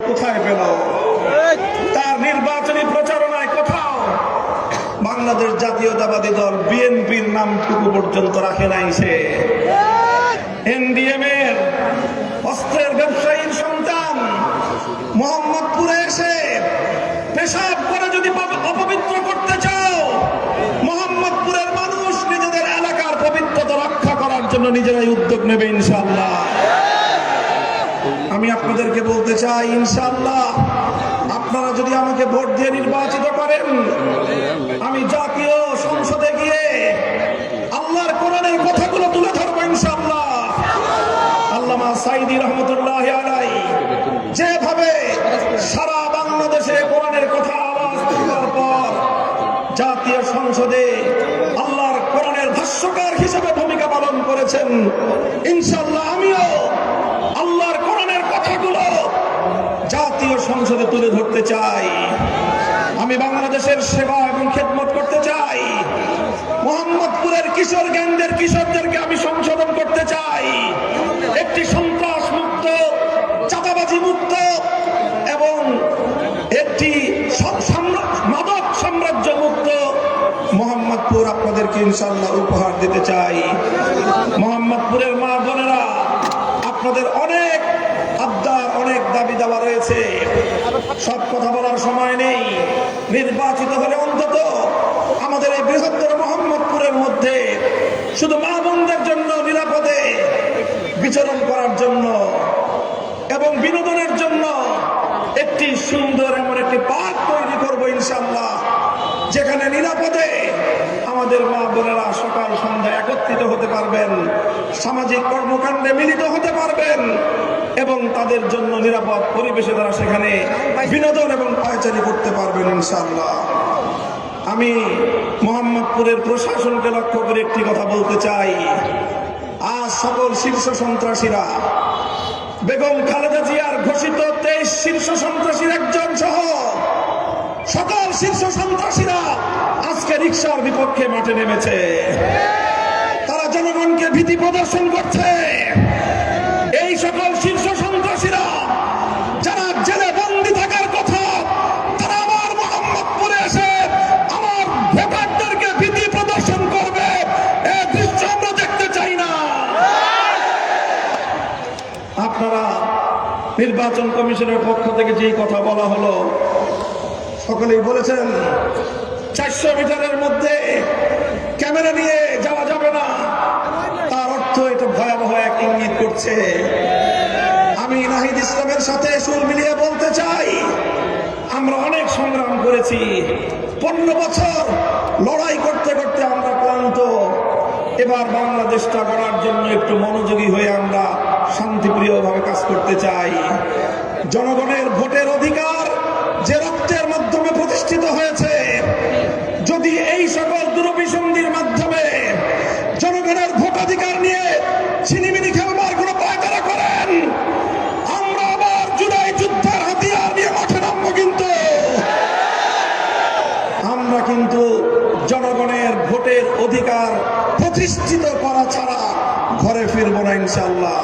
কোথায় পেল তার নির্বাচনী প্রচারণায় কোথাও বাংলাদেশ জাতীয়তাবাদী দল বিএনপির নামটুকু পর্যন্ত রাখে নাই সে। এনডিএম এর অস্ত্রের ব্যবসায়ীর সন্তান মোহাম্মদপুরে এসে পেশাব করে যদি অপবিত্র করতে চাও, মোহাম্মদপুরের মানুষ নিজেদের এলাকার পবিত্রতা রক্ষা করার জন্য নিজেরাই উদ্যোগ নেবে ইনশাআল্লাহ। আমি আপনাদেরকে বলতে চাই ইনশাল্লাহ আপনারা যদি আমাকে ভোট দিয়ে নির্বাচিত করেন, আমি জাতীয় সংসদে গিয়ে আল্লাহর কোরআনের কথাগুলো তুলে ধরবো ইনশাল্লাহ আল্লামা সাইদি রহমতুল্লাহ আলাই যেভাবে সারা বাংলাদেশে কোরআনের কথা আওয়াজ তোলার পর জাতীয় সংসদে আল্লাহর কোরআনের ভাষ্যকার হিসেবে ভূমিকা পালন করেছেন ইনশাল্লাহ আমিও চাই। আমি বাংলাদেশের সেবা এবং খেদমত করতে চাই। মোহাম্মদপুরের কিশোর গ্যাংদের কিশোরদেরকে আমি সংশোধন করতে চাই। একটি সন্ত্রাস মুক্ত চাঁদাবাজি মুক্ত এবং একটি মাদক সাম্রাজ্য মুক্ত মোহাম্মদপুর আপনাদেরকে ইনশাল্লাহ উপহার দিতে চাই। মোহাম্মদপুরের মা বোনেরা, আপনাদের অনেক দাবি দেওয়া রয়েছে। সব কথা বলার সময় নেই। নির্বাচিত হলে অন্তত আমাদের এই বৃহত্তর মোহাম্মদপুরের মধ্যে শুধু মা বোনদের জন্য নিরাপদে বিচরণ করার জন্য এবং বিনোদনের জন্য একটি সুন্দর এমন একটি পার্ক তৈরি করব ইনশাল্লাহ যেখানে নিরাপদে আমাদের মা বোনেরা সকাল সন্ধ্যা একত্রিত হতে পারবেন, সামাজিক কর্মকাণ্ডে মিলিত হতে পারবেন এবং তাদের জন্য নিরাপদ পরিবেশে তারা সেখানে বিনোদন এবং পায়চারি করতে পারবেন ইনশাল্লাহ আমি মোহাম্মদপুরের প্রশাসনকে লক্ষ্য করে একটি কথা বলতে চাই। আজ সকল শীর্ষ সন্ত্রাসীরা, বেগম খালেদা জিয়ার ঘোষিত তেইশ শীর্ষ সন্ত্রাসীর একজন সহ শীর্ষ সন্ত্রাসীরা আজকে রিক্সার বিপক্ষে মাঠে নেমেছে। তারা জনগণকে ভীতি প্রদর্শন করছে। এই সকল শীর্ষ সন্ত্রাসীরা যারা জেলে বন্দি থাকার কথা, তারা আমার মোহাম্মদপুরে এসে আমার ভোটারদেরকে ভীতি প্রদর্শন করবে। এ দৃশ্য আমরা দেখতে চাই না। আপনারা নির্বাচন কমিশনের পক্ষ থেকে যেই কথা বলা হলো সকলেই বলেছেন, চারশো মিটারের মধ্যে ক্যামেরা নিয়ে যাওয়া যাবে না। তার অর্থ এটা ভয়াবহ এক ইঙ্গিত করছে। আমি নাহিদ ইসলামের সাথে সুর মিলিয়ে বলতে চাই, আমরা অনেক সংগ্রাম করেছি। পনেরো বছর লড়াই করতে করতে আমরা ক্লান্ত। এবার বাংলাদেশটা গড়ার জন্য একটু মনোযোগী হয়ে আমরা শান্তিপ্রিয়ভাবে কাজ করতে চাই। জনগণের ভোটের অধিকার ফিরব না ইনশাল্লাহ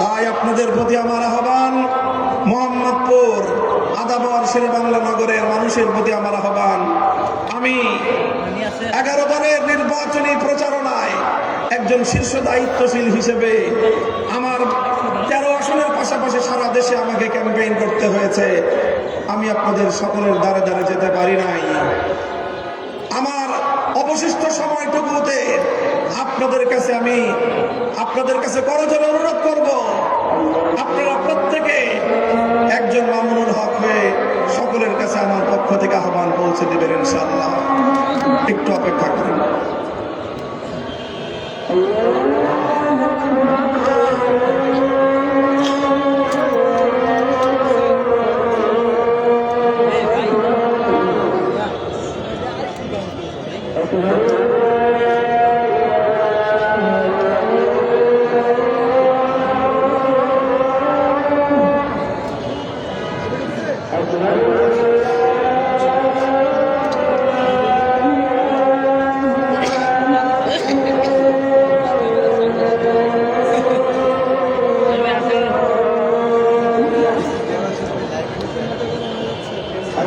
তাই আপনাদের প্রতি আমার আহ্বান, মোহাম্মদপুর আদাবর শের বাংলা নগরের মানুষের প্রতি আমার আহ্বান। আমি এগারো দলের নির্বাচনী প্রচারণায় একজন শীর্ষ দায়িত্বশীল হিসেবে আমার তেরো আসনের পাশাপাশি সারা দেশে আমাকে ক্যাম্পেইন করতে হয়েছে। আমি আপনাদের সকলের দ্বারে দ্বারে যেতে পারি নাই। অবশিষ্ট সময়টুকুতে আপনাদের কাছে আমি আপনাদের কাছে করজোর অনুরোধ করব। আপনারা প্রত্যেকে একজন মামুনুল হক হয়ে সকলের কাছে আমার পক্ষ থেকে আহ্বান পৌঁছে দেবেন ইনশাল্লাহ একটু অপেক্ষা করুন।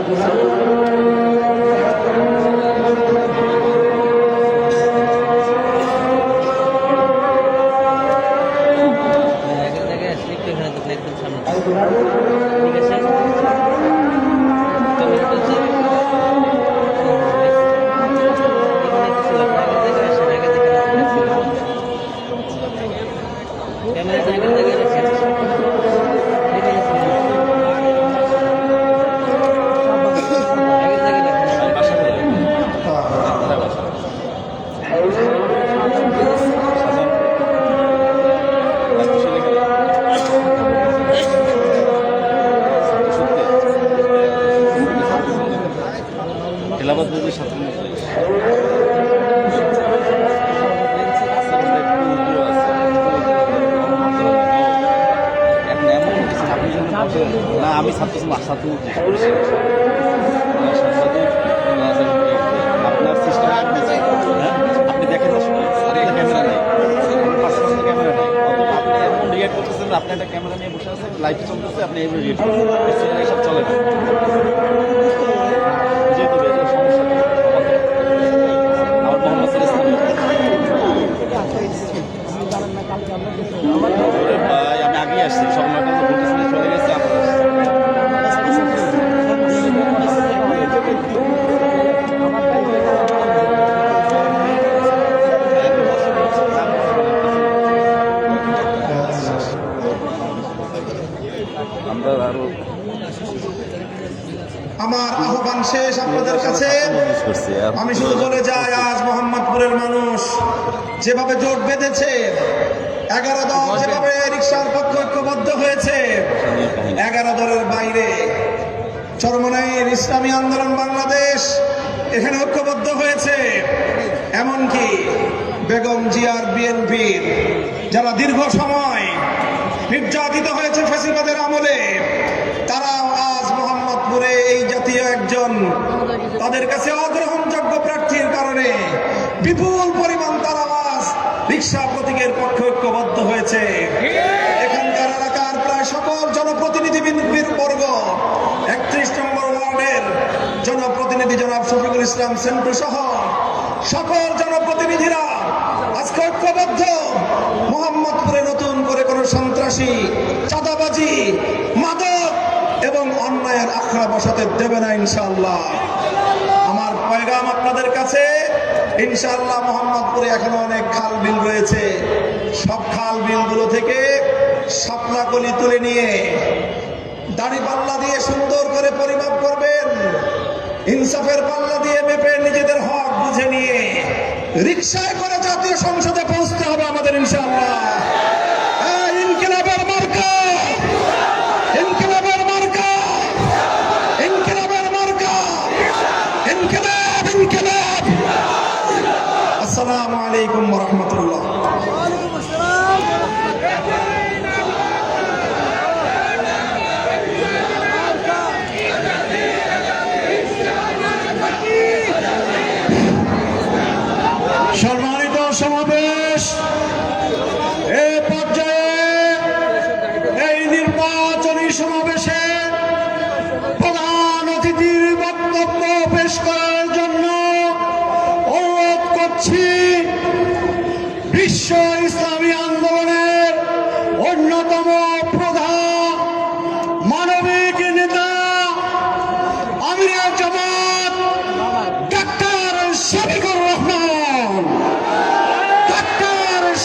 Senhor. না, আমি ছাত্র ছাত্র আপনার সিস্টেম আপনি ক্যামেরা নেই আপনি একটা ক্যামেরা নিয়ে বসে আছেন লাইভ চলতেছে, আপনি এইভাবে রিয়েক্ট এইসব চলে যেহেতু সমস্যা। আমার মোহাম্মদপুরের মানুষ যেভাবে জোট বেঁধেছে এগারো দল যেভাবে রিক্সার পক্ষ ঐক্যবদ্ধ হয়েছে এগারো দলের বাইরে চরমনাইয়ের ইসলামী আন্দোলন বাংলাদেশ এখানে ঐক্যবদ্ধ হয়েছে। এমনকি বেগম জিয়ার বিএনপির যারা দীর্ঘ সময় নির্যাতিত হয়েছে ফেসিবাদের আমলে তারাও আজ মোহাম্মদপুরে এই জাতীয় একজন তাদের কাছে অগ্রহণযোগ্য প্রার্থীর কারণে বিপুল পরিমাণ তারা আজ রিক্সা প্রতীকের পক্ষে ঐক্যবদ্ধ হয়েছে। এখানকার এলাকার প্রায় সকল জনপ্রতিনিধি বর্গ, একত্রিশ নম্বর ওয়ার্ডের জনপ্রতিনিধি জনাব শফিকুল ইসলাম সেন্টু সহ সকল জনপ্রতিনিধিরা আজকে ঐক্যবদ্ধ। মোহাম্মদপুরে নতুন করে কোন সন্ত্রাসী, চাঁদাবাজি এবং অন্যায়ের আখড়া বসাতে দেবে না ইনশাআল্লাহ। আমার পয়গাম আপনাদের কাছে, ইনশাআল্লাহ মোহাম্মদপুরে এখনও অনেক খাল বিল রয়েছে। সব খাল বিলগুলো থেকে শাপলা কলি তুলে নিয়ে দাড়ি পাল্লা দিয়ে সুন্দর করে পরিমাপ করবেন। ইনসাফের পাল্লা দিয়ে মেপে নিজেদের হক বুঝে নিয়ে রিক্সায় করে জাতীয় সংসদে পৌঁছতে হবে আমাদের ইনশাআল্লাহ।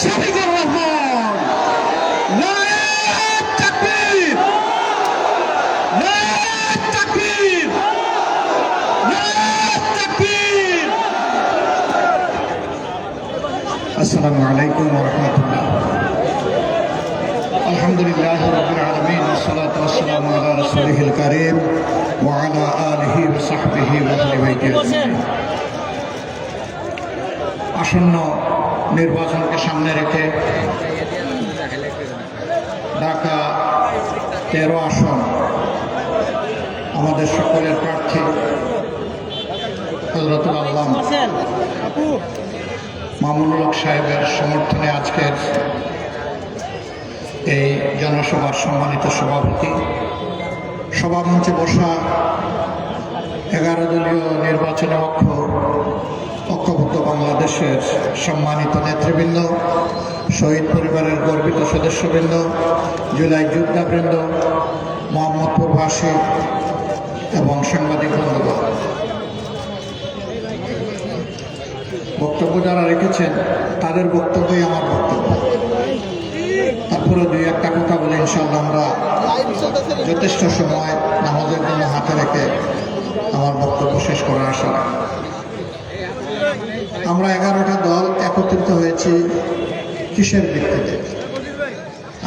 ডাক্তার শফিকুর রহমান নায়েব তাকবীর নায়েব তাকবীর নায়েব তাকবীর السلام عليكم ورحمة الله الحمد لله رب العالمين والصلاة والسلام على رسوله الكريم وعلى آله وصحبه وأهل بيته أجمعين আসন্ন নির্বাচনকে সামনে রেখে ঢাকা তেরো আসন আমাদের সকলের প্রার্থী হজরতুল আল্লাহ মামুনুল হক সাহেবের সমর্থনে আজকের এই জনসভার সম্মানিত সভাপতি। সভামঞ্চে বসা এগারো দলীয় নির্বাচনে অক্ষ ঐক্যবদ্ধ বাংলাদেশের সম্মানিত নেতৃবৃন্দ, শহীদ পরিবারের গর্বিত সদস্যবৃন্দ, জুলাই যোদ্ধাবৃন্দ, মোহাম্মদপুরবাসী এবং সাংবাদিক বন্ধুগণ বক্তব্য যারা রেখেছেন, তাদের বক্তব্যই আমার বক্তব্য তারপরে দুই একটা কথা বলে ইনশাল্লাহ আমরা যথেষ্ট সময় নামাজের জন্য হাতে রেখে আমার বক্তব্য শেষ করার আশা রাখি। আমরা এগারোটা দল একত্রিত হয়েছি কিসের ভিত্তিতে?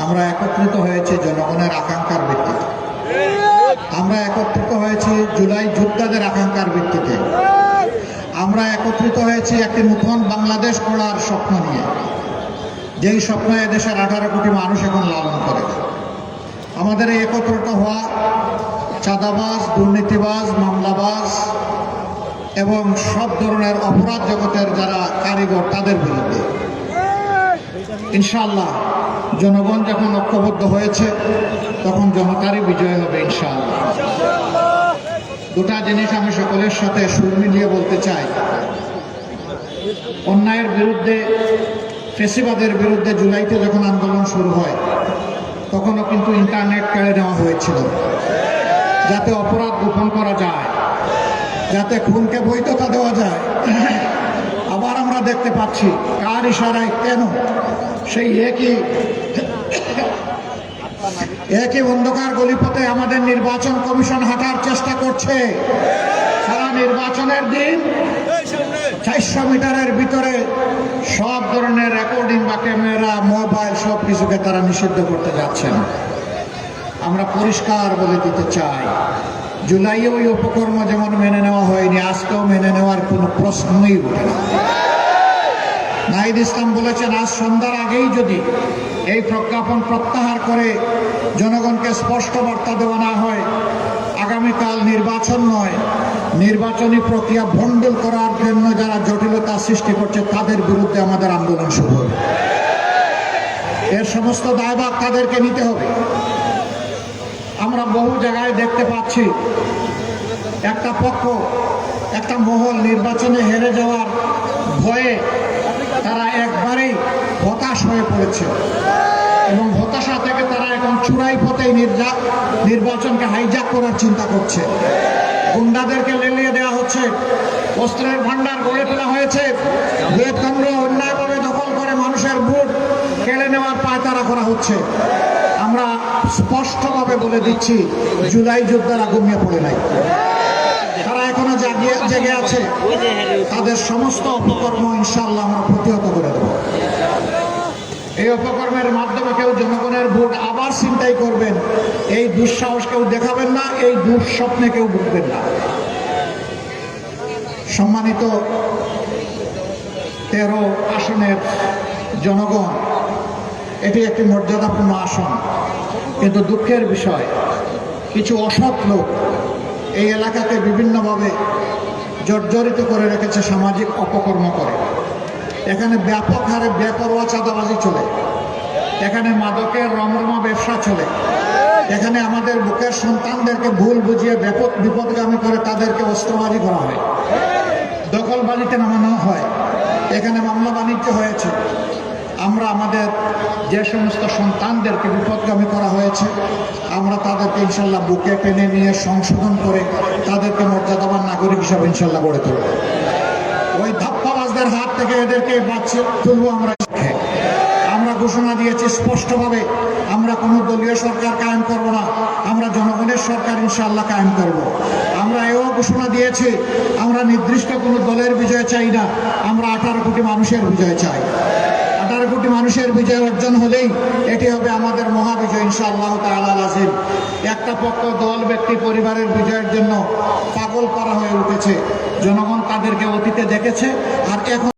আমরা একত্রিত হয়েছি জনগণের আকাঙ্ক্ষার ভিত্তিতে। আমরা একত্রিত হয়েছি জুলাই যোদ্ধাদের আকাঙ্ক্ষার ভিত্তিতে। আমরা একত্রিত হয়েছি একটি নতুন বাংলাদেশ গড়ার স্বপ্ন নিয়ে। যেই স্বপ্ন এদেশের আঠারো কোটি মানুষ এখন লালন করে। আমাদের একত্রিত হওয়া দুর্নীতিবাজ মামলাবাজ এবং সব ধরনের অপরাধ জগতের যারা কারিগর, তাদের বিরুদ্ধে। ইনশাআল্লাহ, জনগণ যখন ঐক্যবদ্ধ হয়েছে, তখন জনতারই বিজয় হবে, ইনশাআল্লাহ। দুটা জিনিস আমি সকলের সাথে সুর মিলিয়ে বলতে চাই। অন্যায়ের বিরুদ্ধে, ফেসিবাদের বিরুদ্ধে জুলাইতে যখন আন্দোলন শুরু হয়, তখনও কিন্তু ইন্টারনেট কেড়ে নেওয়া হয়েছিল। যাতে অপরাধ গোপন করা যায়। যাতে খুনকে বৈধতা দেওয়া যায়। আবার আমরা দেখতে পাচ্ছি, কার ইশারায় কেন? সেই একই একই অন্ধকার গলিপথে আমাদের নির্বাচন কমিশন হাঁটার চেষ্টা করছে। সারা নির্বাচনের দিন চারশো মিটারের ভিতরে সব ধরনের রেকর্ডিং বা ক্যামেরা, মোবাইল সব কিছুকে তারা নিষিদ্ধ করতে যাচ্ছেন। আমরা পরিষ্কার বলে দিতে চাই জুলাইয়ে ওই উপকর্ম যেমন মেনে নেওয়া হয়নি, আজকেও মেনে নেওয়ার কোনো প্রশ্নই ওঠে না। নাহিদ ইসলাম বলেছেন, আজ সন্ধ্যার আগেই যদি এই প্রজ্ঞাপন প্রত্যাহার করে জনগণকে স্পষ্ট বার্তা দেওয়া না হয়, আগামীকাল নির্বাচন নয়, নির্বাচনী প্রক্রিয়া ভণ্ডুল করার জন্য যারা জটিলতা সৃষ্টি করছে, তাদের বিরুদ্ধে আমাদের আন্দোলন শুরু হবে। এর সমস্ত দায়ভাগ তাদেরকে নিতে হবে। বহু জায়গায় দেখতে পাচ্ছি। একটা পক্ষ, একটা মহল নির্বাচনে হেরে যাওয়ার ভয়ে তারা একবারেই হতাশ হয়ে পড়েছে। এবং হতাশা থেকে তারা এখন চূড়াই পথেই নির্বাচনকে হাইজাক করার চিন্তা করছে। গুন্ডাদেরকে লেলিয়ে দেওয়া হচ্ছে। অস্ত্রের ভান্ডার গড়ে তোলা হয়েছে। ভোট কেন্দ্র অন্যায়ভাবে দখল করে মানুষের ভোট কেড়ে নেওয়ার পায়তারা করা হচ্ছে। আমরা স্পষ্টভাবে বলে দিচ্ছি, জুলাই যোদ্ধারা ঘুমিয়ে পড়ে নাই। তারা এখনও জেগে আছে। তাদের সমস্ত অপকর্ম ইনশাল্লাহ আমরা প্রতিহত করে দেব। এই অপকর্মের মাধ্যমে কেউ জনগণের ভোট আবার চিন্তাই করবেন, এই দুঃসাহস কেউ দেখাবেন না, এই দুঃস্বপ্নে কেউ ভুগবেন না। সম্মানিত তেরো আসনের জনগণ, এটি একটি মর্যাদাপূর্ণ আসন। কিন্তু দুঃখের বিষয়, কিছু অসৎ লোক এই এলাকাকে বিভিন্নভাবে জর্জরিত করে রেখেছে সামাজিক অপকর্ম করে। এখানে ব্যাপক হারে বেপরোয়া চাঁদাবাজি চলে। এখানে মাদকের রমরমা ব্যবসা চলে। এখানে আমাদের বুকের সন্তানদেরকে ভুল বুঝিয়ে ব্যাপক বিপদগামী করে তাদেরকে অস্ত্রবাজি করা হয়। দখল দখলবাজিতে নামানো হয়। এখানে মামলা বাণিজ্য হয়েছে। আমরা আমাদের যে সমস্ত সন্তানদেরকে বিপদগামী করা হয়েছে, আমরা তাদেরকে ইনশাল্লাহ বুকে টেনে নিয়ে সংশোধন করে তাদেরকে মর্যাদাবান নাগরিক হিসাবে ইনশাল্লাহ গড়ে তুলব। ওই ধাপ্পাবাজদের হাত থেকে এদেরকে বাঁচিয়ে তুলবো আমরা। আমরা ঘোষণা দিয়েছি স্পষ্টভাবে, আমরা কোনো দলীয় সরকার কায়েম করব না, আমরা জনগণের সরকার ইনশাআল্লাহ কায়েম করব। আমরা এও ঘোষণা দিয়েছি, আমরা নির্দিষ্ট কোনো দলের বিজয় চাই না, আমরা আঠারো কোটি মানুষের বিজয় চাই। আঠারো কোটি মানুষের বিজয় অর্জন হলেই এটি হবে আমাদের মহাবিজয়, ইনশাআল্লাহ তাল আজিম একটা পক্ষ দল, ব্যক্তি, পরিবারের বিজয়ের জন্য পাগল করা হয়ে উঠেছে। জনগণ তাদেরকে অতীতে দেখেছে আর এখন